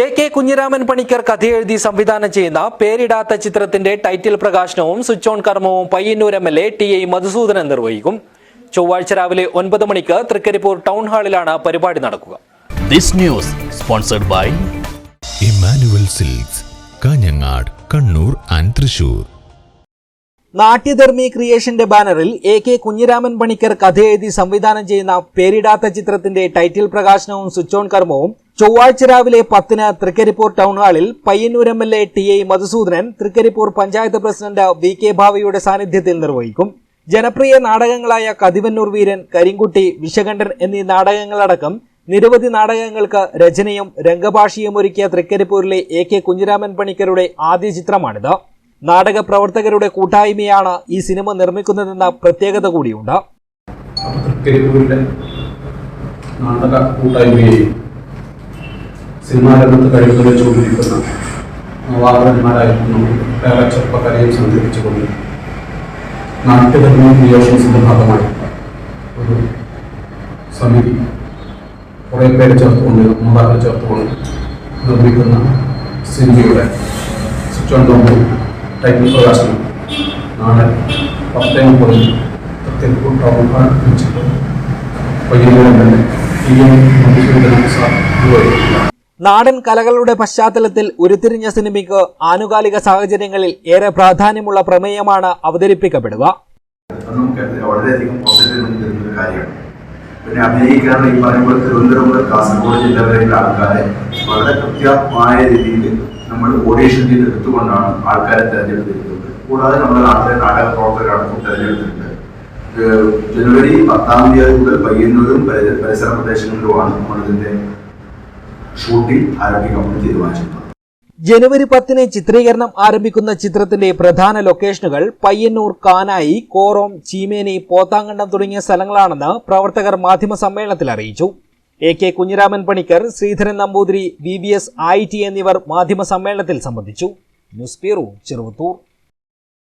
A K Kunhiraman Panicker കഥയെഴുതി സംവിധാനം ചെയ്യുന്ന പേരിടാത്ത ചിത്രത്തിന്റെ ടൈറ്റിൽ പ്രകാശനവും സ്വിച്ച് ഓൺ കർമ്മവും Payyanur M L A T I Madhusoodanan നിർവഹിക്കും. ചൊവ്വാഴ്ച രാവിലെ ഒൻപത് മണിക്ക് തൃക്കരിപ്പൂർ ടൗൺ ഹാളിലാണ് പരിപാടി നടക്കുക. This news sponsored by Emmanuel silks Kanhangad Kannur and Thrissur Natyadharmi ക്രിയേഷന്റെ ബാനറിൽ എ കെ കുഞ്ഞിരാമൻ പണിക്കർ കഥയെഴുതി സംവിധാനം ചെയ്യുന്ന പേരിടാത്ത ചിത്രത്തിന്റെ ടൈറ്റിൽ പ്രകാശനവും സ്വിച്ച് ഓൺ കർമ്മവും ചൊവ്വാഴ്ച രാവിലെ പത്തിന് തൃക്കരിപ്പൂർ ടൗൺ ഹാളിൽ Payyanur M L A T I Madhusoodanan Trikaripur panchayat president V K ഭാവിയുടെ സാന്നിധ്യത്തിൽ നിർവഹിക്കും. ജനപ്രിയ നാടകങ്ങളായ കതിവന്നൂർ വീരൻ കരിങ്കുട്ടി വിശകണ്ഠൻ എന്നീ നാടകങ്ങളടക്കം നിരവധി നാടകങ്ങൾക്ക് രചനയും രംഗഭാഷയും ഒരുക്കിയ തൃക്കരിപ്പൂരിലെ എ കെ കുഞ്ഞിരാമൻ പണിക്കരുടെ ആദ്യ ചിത്രമാണിത്. നാടക പ്രവർത്തകരുടെ കൂട്ടായ്മയാണ് ഈ സിനിമ നിർമ്മിക്കുന്നതെന്ന പ്രത്യേകത കൂടിയുണ്ട്. നാടക ഭാഗമായി ഒരു പേരെ ചേർത്തുകൊണ്ട് മോതാക്കളെ ചേർത്തുകൊണ്ട് നിർമ്മിക്കുന്ന സിനിമയുടെ സ്വിച്ച് ടൈറ്റിൽ പ്രകാശനം നാളെ പത്തേ മുപ്പതിന് തൃക്കരിപ്പൂർ ടൗൺ ഹാൾ വെച്ചിട്ട് പയ്യന്നൂർ തന്നെ ടി എം മധുസൂദനൻ നാടൻ കലകളുടെ പശ്ചാത്തലത്തിൽ ഉരുത്തിരിഞ്ഞ സിനിമയ്ക്ക് ആനുകാലിക സാഹചര്യങ്ങളിൽ ഏറെ പ്രാധാന്യമുള്ള പ്രമേയമാണ് അവതരിപ്പിക്കപ്പെടുക. വളരെയധികം പോസിറ്റീവ് കാര്യമാണ്. പിന്നെ അഭിനയിക്കാനുള്ള ഈ പറയുമ്പോൾ തിരുവനന്തപുരം കാസർഗോഡ് ജില്ല വരെയുള്ള ആൾക്കാരെ വളരെ കൃത്യമായ രീതിയിൽ നമ്മൾ ഓഡീഷൻ ചെയ്ത് എടുത്തുകൊണ്ടാണ് ആൾക്കാരെ തിരഞ്ഞെടുത്തിരിക്കുന്നത്. കൂടാതെ നമ്മുടെ നാട്ടിലെ നാടക പ്രവർത്തകരടക്കം തിരഞ്ഞെടുത്തിട്ടുണ്ട് ജനുവരി പത്താം തീയതി മുതൽ പയ്യന്നൂരും പരി- പരിസര പ്രദേശങ്ങളിലുമാണ് നമ്മളിതിന്റെ ഷൂട്ടിംഗ് ആരംഭിക്കാൻ തീരുമാനിച്ചിട്ടുള്ളത് ജനുവരി പത്തിന് ചിത്രീകരണം ആരംഭിക്കുന്ന ചിത്രത്തിന്റെ പ്രധാന ലൊക്കേഷനുകൾ പയ്യന്നൂർ കാനായി കോറോം ചീമേനി പോത്താങ്കണ്ടം തുടങ്ങിയ സ്ഥലങ്ങളാണെന്ന് പ്രവർത്തകർ മാധ്യമ സമ്മേളനത്തിൽ അറിയിച്ചു. A K Kunhiraman Panicker Sreedharan Namboothiri V V S I T എന്നിവർ മാധ്യമ സമ്മേളനത്തിൽ സംബന്ധിച്ചു. News bureau Cheruvathur.